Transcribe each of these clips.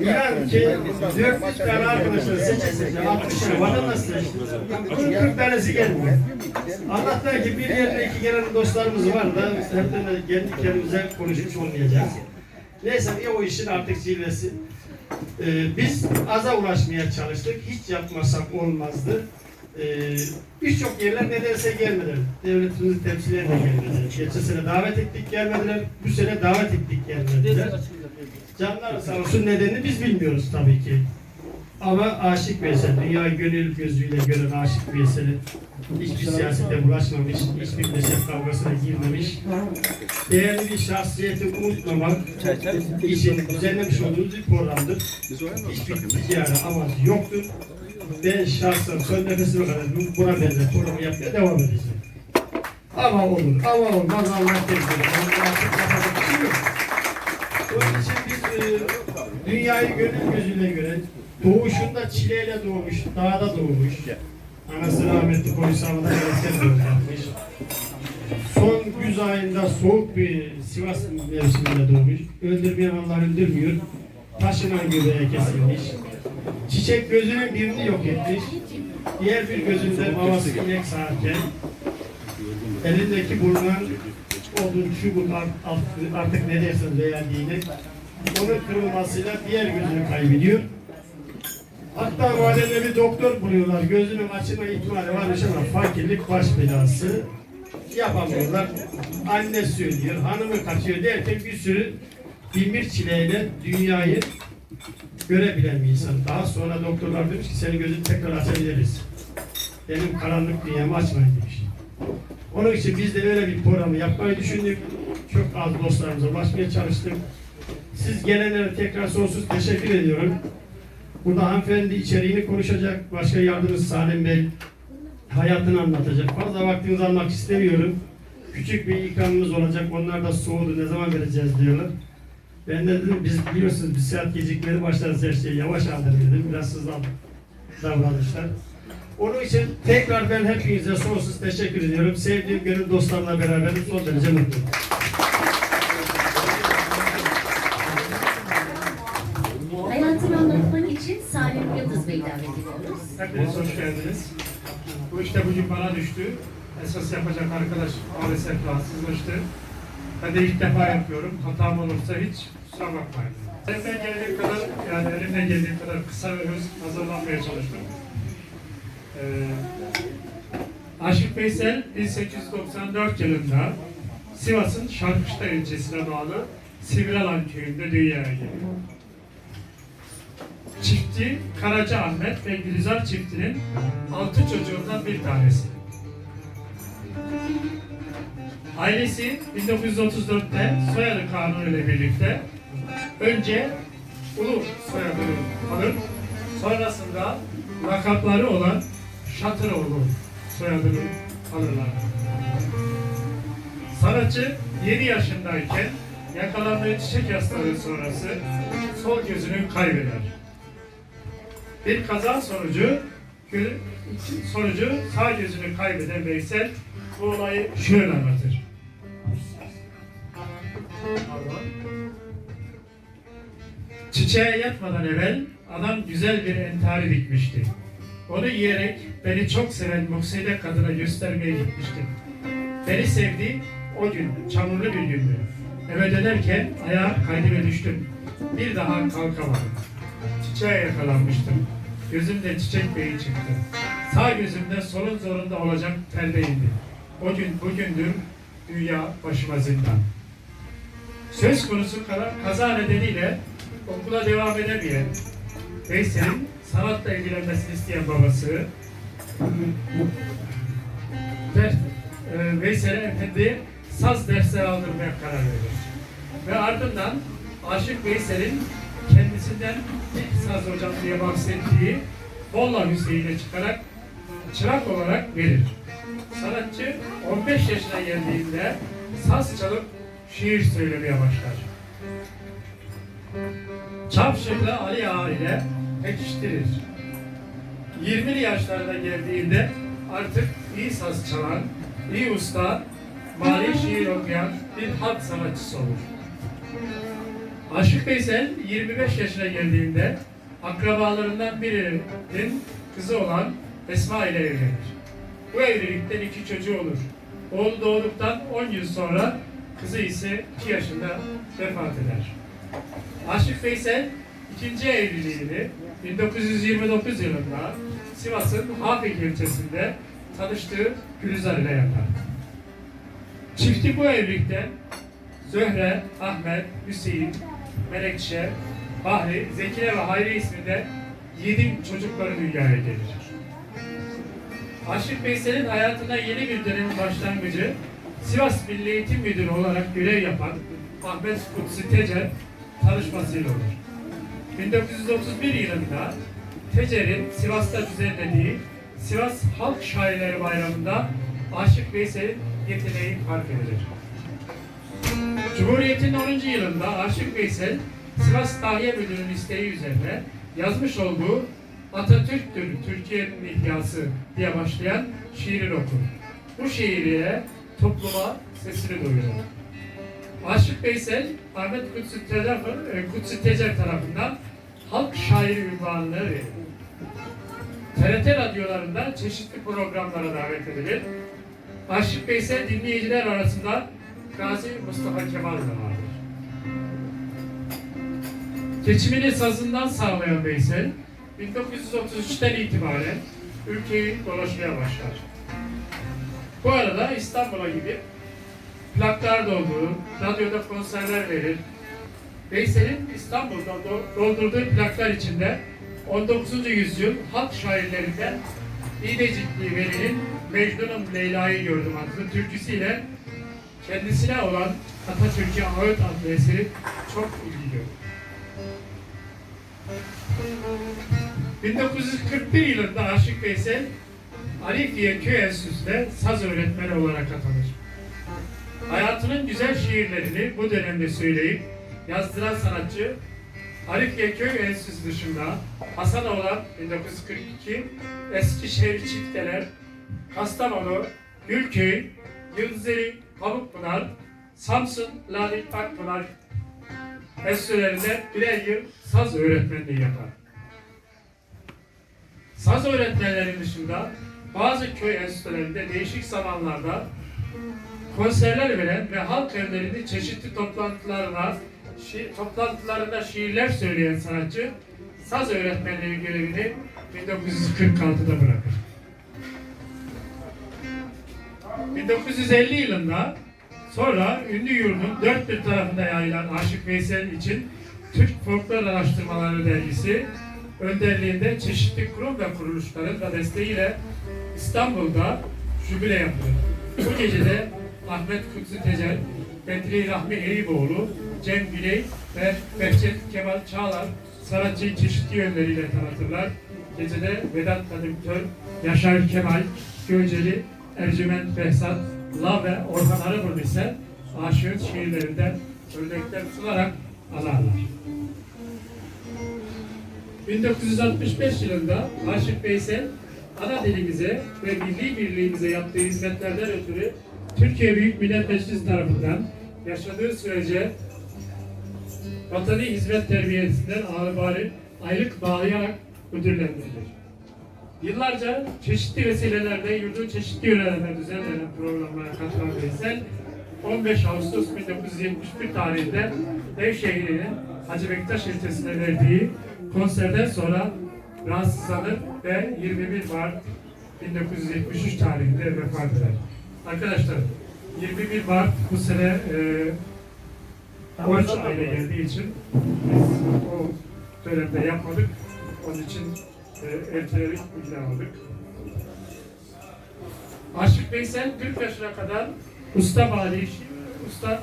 İnan ki. 400 tane arkadaşlar seçilsin. 60 tane vatandaş seçti. Bunun 40 tanesi gelmiyor. Allah'tan ki bir yerde iki gelen dostlarımız var da hepten kendi konuşmuş olmayacağız. Neyse bir o işin artık zirvesi. Ee, biz aza ulaşmaya çalıştık. Hiç yapmasak olmazdı. Ee, Birçok yerler nedense gelmediler. Devletimizi temsilen de gelmediler. Geçen sene davet ettik gelmediler. Bu sene davet ettik gelmediler. Canlar sağ olsun nedenini biz bilmiyoruz tabii ki. Ama aşık Veysel, dünya gönül gözüyle gören aşık Veysel'i hiçbir siyasete bulaşmamış, hiçbir neşet kavgasına girmemiş, değerli bir şahsiyeti unutmamak için düzenlemiş olduğumuz bir programdır. Hiçbir ticari amacı yoktur. Ben şahsen son nefesime kadar bu buna benzer programı yapmaya devam edeceğim. Ama olur, ama olmaz Allah tezgahı. Allah artık kafada bir şey yok. Onun için biz e, dünyayı gönül gözüyle gören, doğuşunda çileyle doğmuş, dağda doğmuş, anası rahmetli Koysam'da yönetken doğum yapmış. Son güz ayında soğuk bir Sivas mevsiminde doğmuş. Öldürmeyen Allah öldürmüyor. Taşınan göbeğe kesilmiş. Çiçek gözünün birini yok etmiş. Diğer bir gözünde babası inek sağarken elindeki bulunan çubuk art- art- artık ne dersen beğendiğini onun kırılmasıyla diğer gözünü kaybediyor. Hatta mahallede bir doktor buluyorlar. Gözünün açılma ihtimali varmış ama fakirlik baş belası. Yapamıyorlar. Anne söylüyor, hanımı kaçıyor derken bir sürü binbir çileyle dünyayı görebilen bir insan. Daha sonra doktorlar demiş ki senin gözünü tekrar açabiliriz. Benim karanlık dünyamı açmayın demiş. Onun için biz de öyle bir programı yapmayı düşündük. Çok az dostlarımıza ulaşmaya çalıştık. Siz gelenlere tekrar sonsuz teşekkür ediyorum. Burada hanımefendi içeriğini konuşacak. Başka yardımcısı Salim Bey hayatını anlatacak. Fazla vaktinizi almak istemiyorum. Küçük bir ikramımız olacak. Onlar da soğudu. Ne zaman vereceğiz diyorlar. Ben de dedim biz biliyorsunuz bir saat gecikmeli başlarız her şeyi. Yavaş aldım dedim. Biraz hızlı davranışlar. Onun için tekrar ben hepinize sonsuz teşekkür ediyorum. Sevdiğim gönül dostlarla beraber son derece mutluyum. Hayatını anlatmak için Salim Yıldız Bey'i davet ediyoruz. Hepiniz hoş geldiniz. Bu işte bugün bana düştü. Esas yapacak arkadaş maalesef rahatsızlaştı. Ben de ilk defa yapıyorum. Hatam olursa hiç kusura bakmayın. Elimden geldiği kadar, yani elimden geldiği kadar kısa ve öz hazırlanmaya çalıştım. Ee, Aşık Veysel 1894 yılında Sivas'ın Şarkışla ilçesine bağlı Sivrialan köyünde dünyaya geliyor. Çiftçi Karaca Ahmet ve Gülizar çiftinin altı çocuğundan bir tanesi. Ailesi 1934'te soyadı kanunu ile birlikte önce Ulu soyadını alır, sonrasında lakapları olan Şatıroğlu soyadını alırlar. Sanatçı 7 yaşındayken yakalandığı çiçek hastalığı sonrası sol gözünü kaybeder. Bir kaza sonucu sonucu sağ gözünü kaybeden Veysel bu olayı şöyle anlatır. Çiçeğe yatmadan evvel adam güzel bir entari dikmişti. Onu yiyerek beni çok seven Muksede kadına göstermeye gitmiştim. Beni sevdi o gün çamurlu bir gündü. Eve dönerken ayağa kaydı ve düştüm. Bir daha kalkamadım. Çiçeğe yakalanmıştım. Gözümde çiçek beyi çıktı. Sağ gözümde solun zorunda olacak perde indi. O gün bugündür dünya başıma zindan. Söz konusu kaza nedeniyle okula devam edemeyen Veysel'in sanatla ilgilenmesini isteyen babası der, e, Veysel'e efendi saz dersleri aldırmaya karar verir. Ve ardından Aşık Veysel'in kendisinden ilk saz hocam diye bahsettiği Molla Hüseyin'e çıkarak çırak olarak verir. Sanatçı 15 yaşına geldiğinde saz çalıp şiir söylemeye başlar. Çapşıklı Ali Ağa ile pekiştirir. 20'li yaşlarına geldiğinde artık iyi saz çalan, iyi usta, mali şiir okuyan bir halk sanatçısı olur. Aşık Veysel 25 yaşına geldiğinde akrabalarından birinin kızı olan Esma ile evlenir. Bu evlilikten iki çocuğu olur. Oğlu doğduktan 10 yıl sonra kızı ise 2 yaşında vefat eder. Aşık Veysel ikinci evliliğini 1929 yılında Sivas'ın Hafik ilçesinde tanıştığı Gülizar ile yapar. Çifti bu evlilikten Zöhre, Ahmet, Hüseyin, Melekşe, Bahri, Zekine ve Hayri isminde yedi çocukları dünyaya gelir. Aşık Veysel'in hayatına yeni bir dönemin başlangıcı Sivas Milli Eğitim Müdürü olarak görev yapan Ahmet Kutsi Tecer tanışmasıyla olur. 1931 yılında Tecer'in Sivas'ta düzenlediği Sivas Halk Şairleri Bayramı'nda Aşık Veysel'in yeteneği fark edilir. Cumhuriyet'in 10. yılında Aşık Veysel, Sivas Tahiye Müdürü'nün isteği üzerine yazmış olduğu Atatürk'tür Türkiye'nin ihyası diye başlayan şiirini okur. Bu şiiriyle topluma sesini duyurur. Aşık Veysel, Ahmet Kutsi Tecer, e, Kutsi Tecer tarafından halk şairi ünvanını verilir. TRT radyolarında çeşitli programlara davet edilir. Aşık Veysel dinleyiciler arasında Gazi Mustafa Kemal de vardır. Geçimini sazından sağlayan Veysel, 1933'ten itibaren ülkeyi dolaşmaya başlar. Bu arada İstanbul'a gidip plaklar doldurur, radyoda konserler verir. Veysel'in İstanbul'da do- doldurduğu plaklar içinde 19. yüzyıl halk şairlerinden İdecikli Veli'nin Mecnun'um Leyla'yı gördüm adlı türküsüyle kendisine olan Atatürk'e Ağıt adlı eseri çok ilgi gördü. 1941 yılında Aşık Veysel Arifiye Köy Enstitüsü'nde saz öğretmeni olarak atanır. Hayatının güzel şiirlerini bu dönemde söyleyip yazdıran sanatçı Arifiye Köy Enstitüsü dışında Hasanoğlan 1942, Eskişehir Çifteler, Kastamonu, Gülköy, Yıldızeli, Pamukpınar, Samsun, Ladik Akpınar enstitülerinde birer yıl saz öğretmenliği yapar. Saz öğretmenleri dışında bazı köy enstitülerinde değişik zamanlarda konserler veren ve halk evlerinde çeşitli toplantılarına şi, toplantılarında şiirler söyleyen sanatçı saz öğretmenliği görevini 1946'da bırakır. 1950 yılında sonra ünlü yurdun dört bir tarafında yayılan Aşık Veysel için Türk Folklor Araştırmaları Dergisi önderliğinde çeşitli kurum ve kuruluşların da desteğiyle İstanbul'da jübile yapılır. Bu gecede Ahmet Kutsi Tecer, Bedri Rahmi Eyüboğlu, Cem Güney ve Behçet Kemal Çağlar sanatçıyı çeşitli yönleriyle tanıtırlar. Gecede Vedat Kadımtör, Yaşar Kemal, Göceli, Ercüment Behzat, La ve Orhan Arıburnu ise aşığın şiirlerinden örnekler sunarak anarlar. 1965 yılında Aşık Veysel ana dilimize ve milli birliğimize yaptığı hizmetlerden ötürü Türkiye Büyük Millet Meclisi tarafından yaşadığı sürece vatani hizmet terbiyesinden ağabey aylık bağlayarak ödüllendirilir. Yıllarca çeşitli vesilelerle yurdun çeşitli yörelerinde düzenlenen programlara katılan Veysel, 15 Ağustos 1971 tarihinde Nevşehir'in Hacı Bektaş ilçesine verdiği konserden sonra rahatsızlanır ve 21 Mart 1973 tarihinde vefat eder. Arkadaşlar 21 Mart bu sene e, oruç ayına geldiği için biz o dönemde yapmadık. Onun için e, erteledik, aldık. Aşık Veysel 40 yaşına kadar usta bali, usta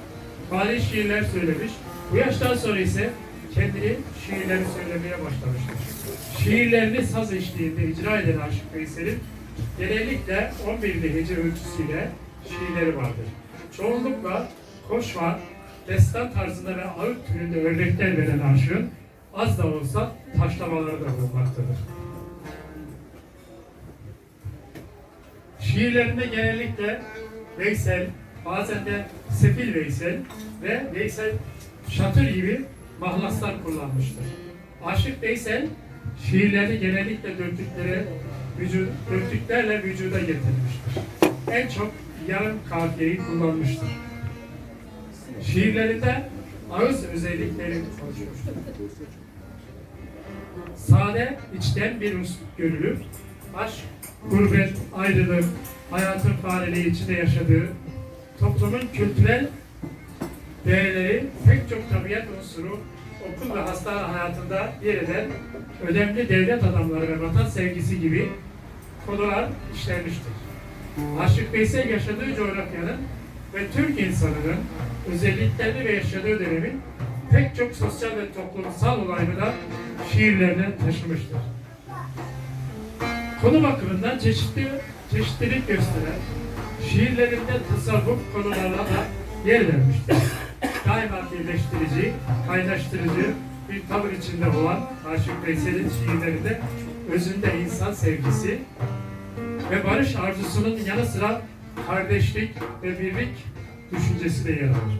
bali şiirler söylemiş. Bu yaştan sonra ise kendini şiirleri söylemeye başlamıştır. Şiirlerini saz eşliğinde icra eden Aşık Veysel'in genellikle 11'li hece ölçüsüyle şiirleri vardır. Çoğunlukla koşma, destan tarzında ve ağıt türünde örnekler veren aşığın az da olsa taşlamaları da bulunmaktadır. Şiirlerinde genellikle Veysel, bazen de Sefil Veysel ve Veysel Şatır gibi mahlaslar kullanmıştır. Aşık Veysel şiirlerini genellikle dörtlükleri, vücud, dörtlüklerle vücuda getirmiştir. En çok yarım kafiyeyi kullanmıştır. Şiirlerinde ağız özellikleri konuşmuştur. Sade, içten bir üslup görülür. Aşk, gurbet, ayrılık, hayatın fareliği içinde yaşadığı, toplumun kültürel değerleri pek çok tabiat unsuru okul ve hastane hayatında yer eden önemli devlet adamları ve vatan sevgisi gibi konular işlenmiştir. Aşık Veysel yaşadığı coğrafyanın ve Türk insanının özelliklerini ve yaşadığı dönemin pek çok sosyal ve toplumsal olayını da şiirlerine taşımıştır. Konu bakımından çeşitli çeşitlilik gösteren şiirlerinde tasavvuf konularına da yer vermiştir. Daima birleştirici, kaynaştırıcı bir tavır içinde olan Aşık Veysel'in şiirlerinde özünde insan sevgisi ve barış arzusunun yanı sıra kardeşlik ve birlik düşüncesi de yer alır.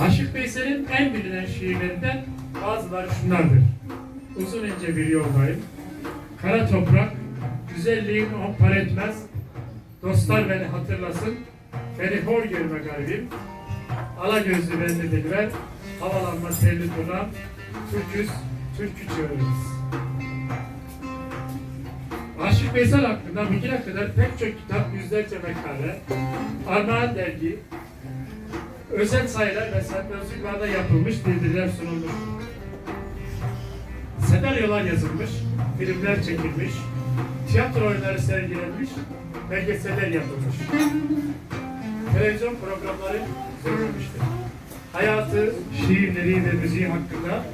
Aşık Veysel'in en bilinen şiirlerinden bazıları şunlardır. Uzun ince bir yoldayım. Kara toprak, güzelliğin on par etmez. Dostlar beni hatırlasın. Beni hor görme garibim. Ala gözlü bende dilber. Havalanma telli turnam. Türküz, türkü çığırırız. Aşık Veysel hakkında bugüne kadar pek çok kitap, yüzlerce makale, Armağan dergi, özel sayılar ve sempoziyumlarda yapılmış bildiriler sunulmuş. Senaryolar yazılmış, filmler çekilmiş, tiyatro oyunları sergilenmiş, belgeseller yapılmış. Televizyon programları söylenmiştir. Hayatı, şiirleri ve müziği hakkında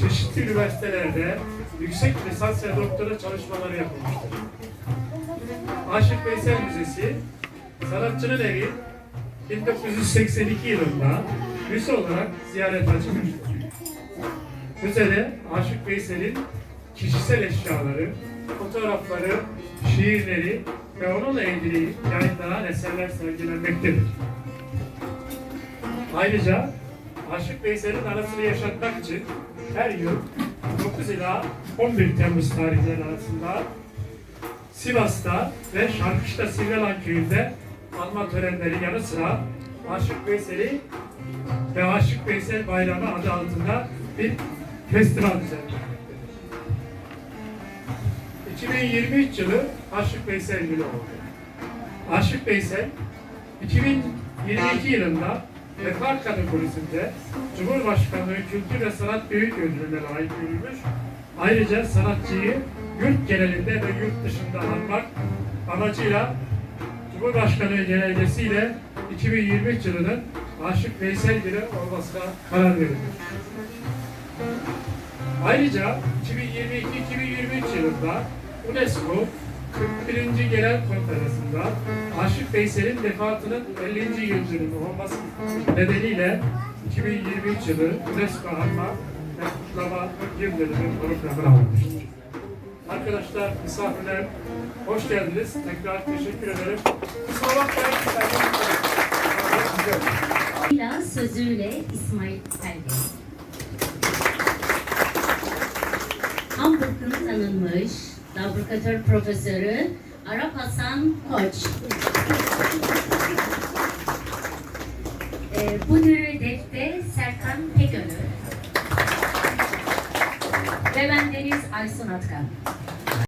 çeşitli üniversitelerde yüksek lisans ve doktora çalışmaları yapılmıştır. Aşık Veysel Müzesi, sanatçının evi 1982 yılında müze olarak ziyaret açılmıştır. Müzede Aşık Veysel'in kişisel eşyaları, fotoğrafları, şiirleri ve onunla ilgili yayınlanan eserler sergilenmektedir. Ayrıca Aşık Veysel'in arasını yaşatmak için her yıl 9 ila 11 Temmuz tarihleri arasında Sivas'ta ve Şarkışla Sivrilan köyünde anma törenleri yanı sıra Aşık Veysel'i ve Aşık Veysel Bayramı adı altında bir festival düzenlenmektedir. 2023 yılı Aşık Veysel yılı oldu. Aşık Veysel 2022 yılında Vefat kategorisinde Cumhurbaşkanlığı Kültür ve Sanat Büyük Ödülü'ne layık görülmüş. Ayrıca sanatçıyı yurt genelinde ve yurt dışında anmak amacıyla Cumhurbaşkanlığı genelgesiyle 2023 yılının Aşık Veysel Yılı olmasına karar verilmiş. Ayrıca 2022-2023 yılında UNESCO 41. Genel Konferansı'nda Aşık Veysel'in vefatının 50. yıl dönümü olması nedeniyle 2023 yılı UNESCO Anma ve Kutlama Yıl Dönümü programına alınmıştır. Arkadaşlar, misafirler, hoş geldiniz. Tekrar teşekkür ederim. Kusura bakmayın. Sözüyle İsmail Ergin. Hamburg'un tanınmış laboratuvar profesörü Arap Hasan Koç. Ee, bu hedefte Serkan Pekönü ve ben Deniz Aysun Atkan.